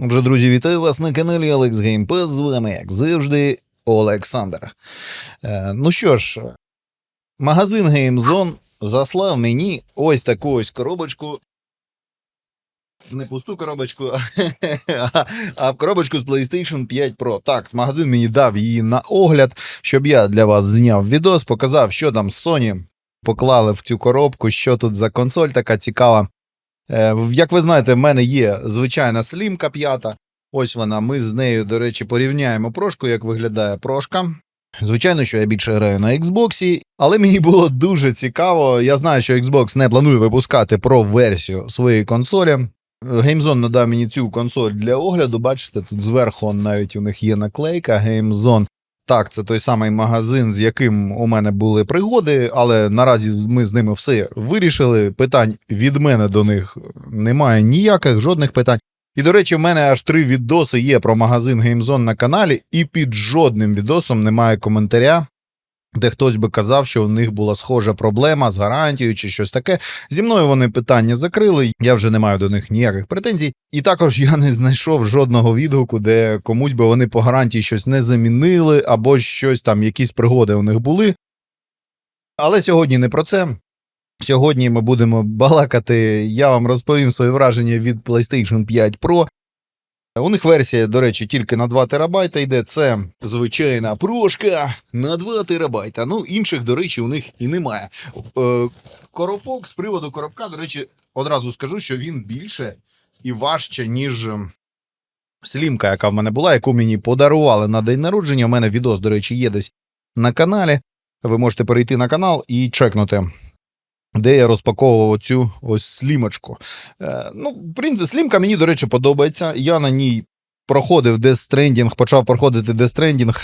Отже, друзі, вітаю вас на каналі Alex Game Pass. З вами, як завжди, Олександр. Е, ну що ж, магазин GameZone заслав мені ось таку ось коробочку. Не пусту коробочку, а, а коробочку з PlayStation 5 Pro. Так, магазин мені дав її на огляд, щоб я для вас зняв відос, показав, що там з Sony поклали в цю коробку, що тут за консоль така цікава. Е, Як ви знаєте, в мене є звичайна слімка п'ята. Ось вона. Ми з нею, до речі, порівняємо прошку, як виглядає прошка. Звичайно, що я більше граю на Xbox, але мені було дуже цікаво. Я знаю, що Xbox не планує випускати про версію своєї консолі. GameZone надав мені цю консоль для огляду. Бачите, тут зверху навіть у них є наклейка GameZone. Так, це той самий магазин, з яким у мене були пригоди, але наразі ми з ними все вирішили. Питань від мене до них немає ніяких, жодних питань. І, до речі, в мене аж три відоси є про магазин GameZone на каналі, і під жодним відосом немає коментаря, де хтось би казав, що у них була схожа проблема з гарантією чи щось таке. Зі мною вони питання закрили, я вже не маю до них ніяких претензій. І також я не знайшов жодного відгуку, де комусь би вони по гарантії щось не замінили, або щось там, якісь пригоди у них були. Але сьогодні не про це. Сьогодні ми будемо балакати. Я вам розповім свої враження від PlayStation 5 Pro. У них версія, до речі, тільки на 2 терабайта йде. Це звичайна прошка на 2 терабайта. Ну, інших, до речі, у них і немає. Е, коробок з приводу коробка, до речі, одразу скажу, що він більше і важче, ніж ем, слімка, яка в мене була, яку мені подарували на день народження. У мене відос, до речі, є десь на каналі. Ви можете перейти на канал і чекнути. Де я розпаковував цю ось слімочку. Е, ну, в принципі, слімка мені, до речі, подобається. Я на ній проходив Stranding, почав проходити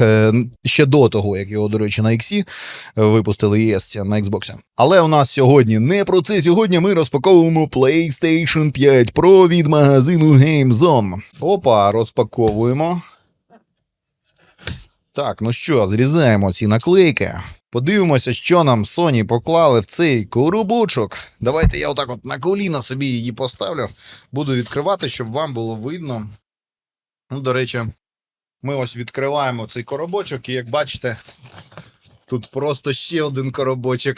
е, ще до того, як його, до речі, на X випустили ES на Xbox. Але у нас сьогодні не про це. Сьогодні ми розпаковуємо PlayStation 5 Pro від магазину GameZone. Опа, розпаковуємо. Так, ну що, зрізаємо ці наклейки. Подивимося, що нам Sony поклали в цей коробочок. Давайте я отак от на коліна собі її поставлю. Буду відкривати, щоб вам було видно. Ну, до речі, ми ось відкриваємо цей коробочок, і як бачите, тут просто ще один коробочок.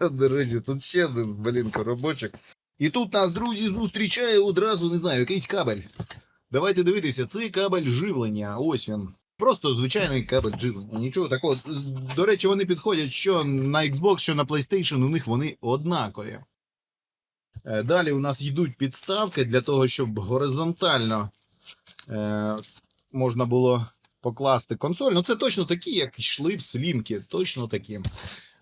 Друзі, тут ще один, блін, коробочок. І тут нас, друзі, зустрічає одразу, не знаю, якийсь кабель. Давайте дивитися, це кабель живлення. Ось він. Просто звичайний кабель живлення. Нічого такого. До речі, вони підходять що на Xbox, що на PlayStation, у них вони однакові. Е, Далі у нас йдуть підставки для того, щоб горизонтально е, можна було покласти консоль. Ну, це точно такі, як йшли в слімки. Точно такі.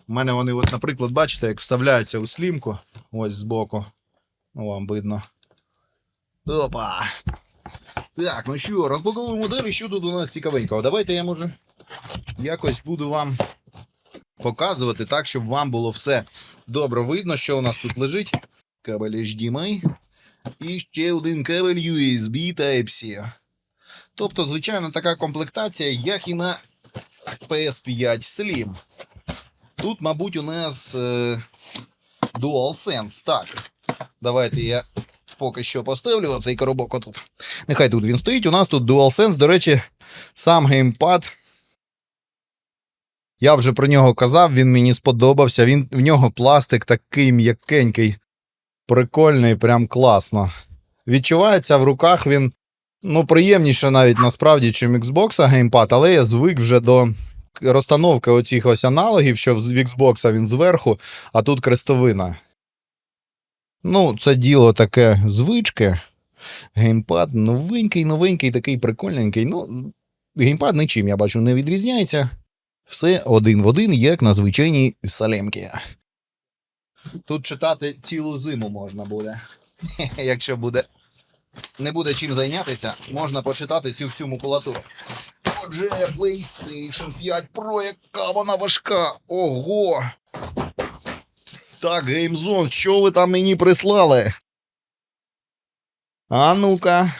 У мене вони, от, наприклад, бачите, як вставляються у слімку. Ось збоку. Ну, вам видно. Опа! Так, ну що, розпаковуємо далі, що тут у нас цікавенького. Давайте я може якось буду вам показувати так, щоб вам було все добре видно, що у нас тут лежить. Кабель HDMI. І ще один кабель USB Type-C. Тобто, звичайно, така комплектація, як і на PS5 Slim. Тут, мабуть, у нас е, DualSense. Так, давайте я поки що поставлю оцей коробок отут. Нехай тут він стоїть. У нас тут DualSense, до речі, сам геймпад. Я вже про нього казав, він мені сподобався. Він, в нього пластик такий м'якенький, прикольний, прям класно. Відчувається в руках він ну, приємніше навіть насправді, чим Xbox геймпад, але я звик вже до розстановки оцих ось аналогів, що в Xbox він зверху, а тут крестовина. Ну, це діло таке звички. Геймпад новенький, новенький, такий прикольненький. Ну, геймпад нічим, я бачу, не відрізняється. Все один в один, як на звичайній салемки. Тут читати цілу зиму можна буде. Якщо буде не буде чим зайнятися, можна почитати цю всю макулатуру. Отже, PlayStation 5 Pro, яка вона важка. Ого! Так, GameZone, що ви там мені прислали? А ну-ка.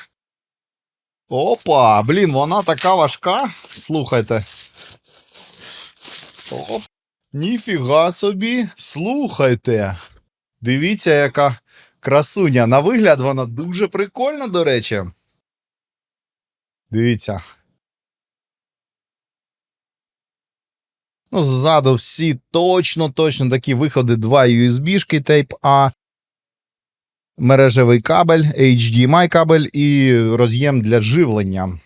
Опа, блін, вона така важка. Слухайте. Оп. Ніфіга собі. Слухайте. Дивіться, яка красуня. На вигляд вона дуже прикольна, до речі. Дивіться. Ну, ззаду всі точно, точно такі виходи, два USB-шки Type-A, мережевий кабель, HDMI кабель і роз'єм для живлення.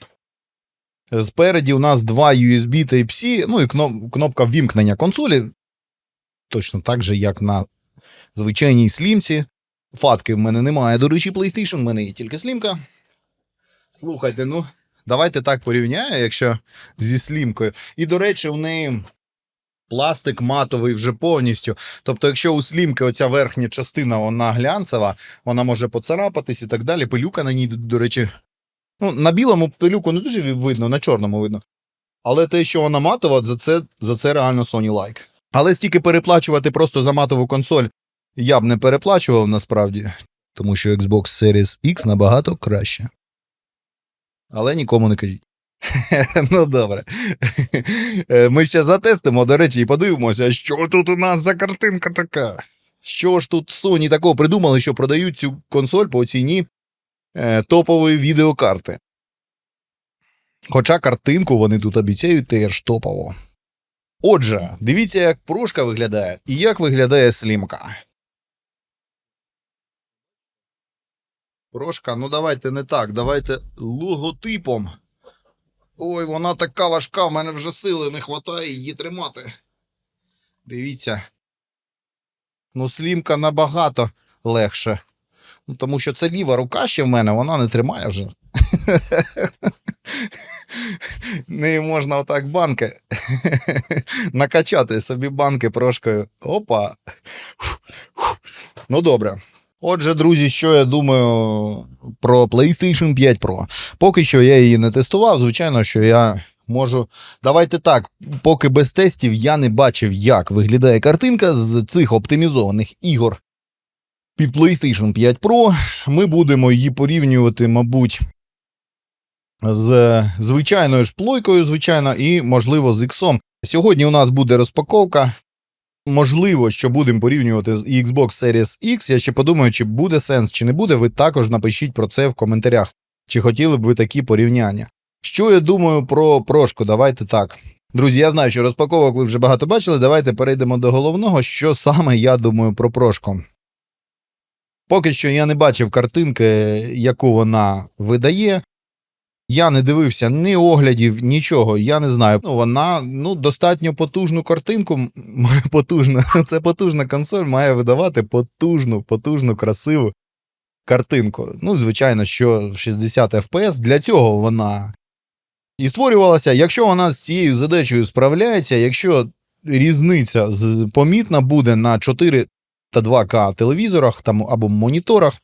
Спереді у нас два USB Type-C, ну і кнопка вімкнення консолі. Точно так же, як на звичайній слімці. Фатки в мене немає. До речі, PlayStation, в мене є тільки слімка. Слухайте, ну, давайте так порівняю, якщо зі слімкою. І, до речі, в неї пластик матовий вже повністю. Тобто, якщо у слімки оця верхня частина вона глянцева, вона може поцарапатись і так далі. Пилюка на ній, до речі. Ну, на білому пилюку не дуже видно, на чорному видно. Але те, що вона матова, за це, за це реально Sony like. Але стільки переплачувати просто за матову консоль я б не переплачував насправді, тому що Xbox Series X набагато краще. Але нікому не кажіть. ну добре. Е, Ми ще затестимо, до речі, і подивимося, що тут у нас за картинка така. Що ж тут Sony такого придумали, що продають цю консоль по ціні е, топової відеокарти. Хоча картинку вони тут обіцяють теж топово. Отже, дивіться, як прошка виглядає і як виглядає слімка. Прошка, ну давайте не так, давайте логотипом. Ой, вона така важка, в мене вже сили не вистачає її тримати. Дивіться. Ну, слімка набагато легше. Ну, тому що це ліва рука ще в мене, вона не тримає вже. Нею можна отак банки накачати собі банки прошкою. Опа. Ну добре. Отже, друзі, що я думаю про PlayStation 5 Pro. Поки що я її не тестував. Звичайно, що я можу. Давайте так, поки без тестів я не бачив, як виглядає картинка з цих оптимізованих ігор під PlayStation 5 Pro. Ми будемо її порівнювати, мабуть, з звичайною ж плойкою, звичайно, і, можливо, з X. Сьогодні у нас буде розпаковка. Можливо, що будемо порівнювати з Xbox Series X. Я ще подумаю, чи буде сенс, чи не буде. Ви також напишіть про це в коментарях. Чи хотіли б ви такі порівняння? Що я думаю про прошку? Давайте так. Друзі, я знаю, що розпаковок ви вже багато бачили. Давайте перейдемо до головного, що саме я думаю про прошку. Поки що я не бачив картинки, яку вона видає. Я не дивився ні оглядів, нічого. Я не знаю. Ну, вона ну, достатньо потужну картинку. Потужна. Це потужна консоль має видавати потужну, потужну, красиву картинку. Ну, звичайно, що в 60 FPS. Для цього вона і створювалася. Якщо вона з цією задачею справляється, якщо різниця помітна буде на 4 та 2К телевізорах там, або моніторах,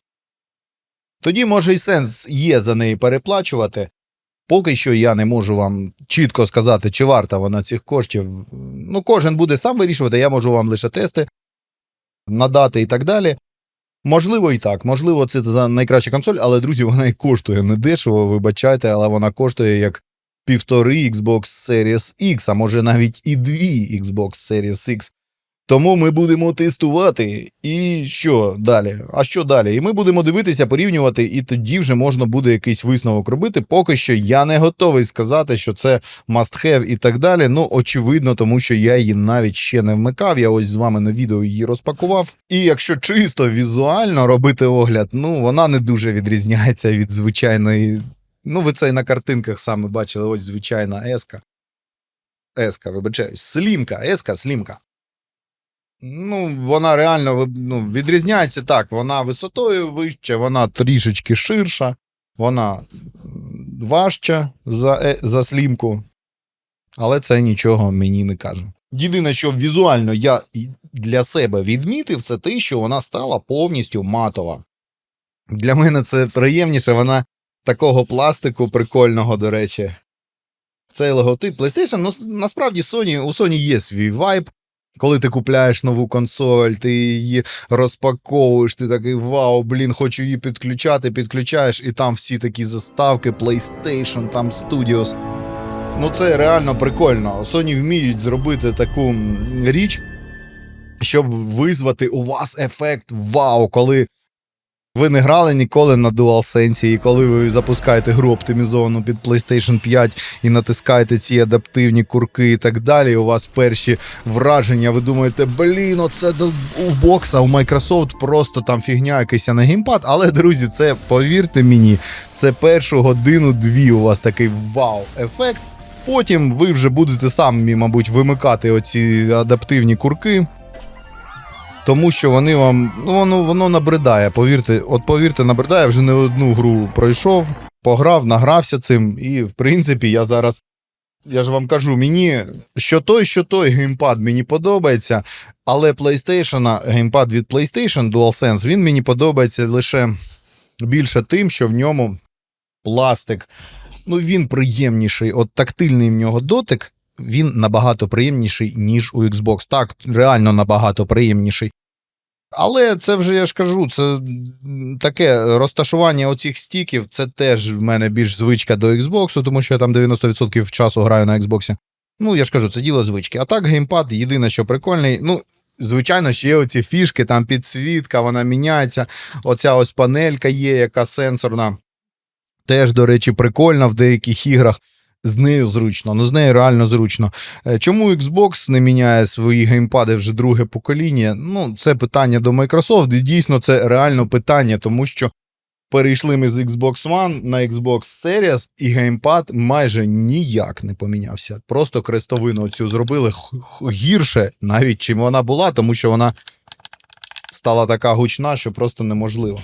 тоді може й сенс є за неї переплачувати. Поки що я не можу вам чітко сказати, чи варта вона цих коштів. Ну, кожен буде сам вирішувати, я можу вам лише тести надати і так далі. Можливо, і так, можливо, це за найкраща консоль, але, друзі, вона і коштує недешево, вибачайте, але вона коштує як півтори Xbox Series X, а може навіть і дві Xbox Series X. Тому ми будемо тестувати. І що далі? А що далі? І ми будемо дивитися, порівнювати, і тоді вже можна буде якийсь висновок робити. Поки що я не готовий сказати, що це must have і так далі. Ну, очевидно, тому що я її навіть ще не вмикав. Я ось з вами на відео її розпакував. І якщо чисто візуально робити огляд, ну вона не дуже відрізняється від звичайної. Ну, ви це і на картинках саме бачили, ось звичайна еска. Еска, вибачаюсь, слімка, еска, слімка. Ну, вона реально ну, відрізняється так. Вона висотою вища, вона трішечки ширша, вона важча за, е- за слімку. Але це нічого мені не каже. Єдине, що візуально я для себе відмітив, це те, що вона стала повністю матова. Для мене це приємніше, вона такого пластику прикольного, до речі. Цей логотип PlayStation, ну насправді Sony, у Sony є свій вайб. Коли ти купляєш нову консоль, ти її розпаковуєш, ти такий вау, блін, хочу її підключати, підключаєш, і там всі такі заставки, PlayStation, там Studios. Ну це реально прикольно. Sony вміють зробити таку річ, щоб визвати у вас ефект вау, коли Ви не грали ніколи на DualSense, і коли ви запускаєте гру оптимізовану під PlayStation 5 і натискаєте ці адаптивні курки і так далі, у вас перші враження, ви думаєте, блін, оце у бокса, у Microsoft просто там фігня якийсь а не геймпад. Але, друзі, це повірте мені, це першу годину-дві у вас такий вау-ефект. Потім ви вже будете самі, мабуть, вимикати оці адаптивні курки. Тому що вони вам. Ну, воно, воно набридає. Повірте, от повірте, набридає, вже не одну гру пройшов, пограв, награвся цим. І, в принципі, я зараз. Я ж вам кажу, мені що той, що той геймпад мені подобається, але PlayStation, геймпад від PlayStation DualSense, він мені подобається лише більше тим, що в ньому пластик. Ну, він приємніший. От тактильний в нього дотик, він набагато приємніший, ніж у Xbox. Так, реально набагато приємніший. Але це вже я ж кажу, це таке розташування оцих стіків, це теж в мене більш звичка до Xbox, тому що я там 90% часу граю на Xbox. Ну, я ж кажу, це діло звички. А так, геймпад, єдине, що прикольний. Ну, звичайно, ще є оці фішки, там підсвітка, вона міняється. Оця ось панелька є, яка сенсорна. Теж, до речі, прикольна в деяких іграх. З нею зручно, ну з нею реально зручно. Е, Чому Xbox не міняє свої геймпади вже друге покоління? Ну, це питання до Microsoft, і дійсно це реально питання, тому що перейшли ми з Xbox One на Xbox Series, і геймпад майже ніяк не помінявся. Просто крестовину цю зробили гірше, навіть чим вона була, тому що вона стала така гучна, що просто неможливо.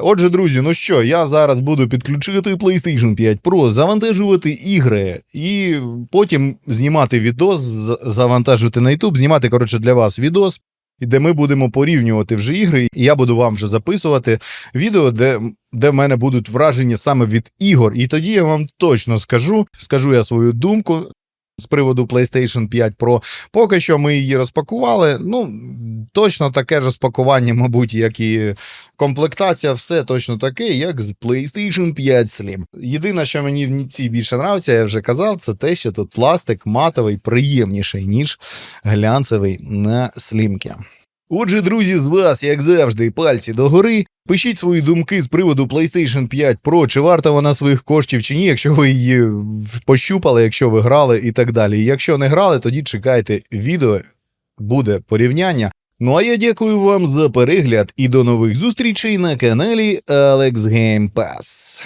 Отже, друзі, ну що, я зараз буду підключити PlayStation 5 Pro, завантажувати ігри і потім знімати відос, завантажувати на YouTube, знімати, коротше, для вас відос, де ми будемо порівнювати вже ігри. І я буду вам вже записувати відео, де, де в мене будуть враження саме від ігор. І тоді я вам точно скажу, скажу я свою думку. З приводу PlayStation 5 Pro. Поки що ми її розпакували. Ну, точно таке ж розпакування, мабуть, як і комплектація, все точно таке, як з PlayStation 5 Slim. Єдине, що мені в цій більше нравиться, я вже казав, це те, що тут пластик матовий приємніший, ніж глянцевий на слімки. Отже, друзі, з вас, як завжди, пальці догори. Пишіть свої думки з приводу PlayStation 5 Pro, чи варта вона своїх коштів чи ні, якщо ви її пощупали, якщо ви грали і так далі. Якщо не грали, тоді чекайте відео, буде порівняння. Ну а я дякую вам за перегляд і до нових зустрічей на каналі Alex Game Pass.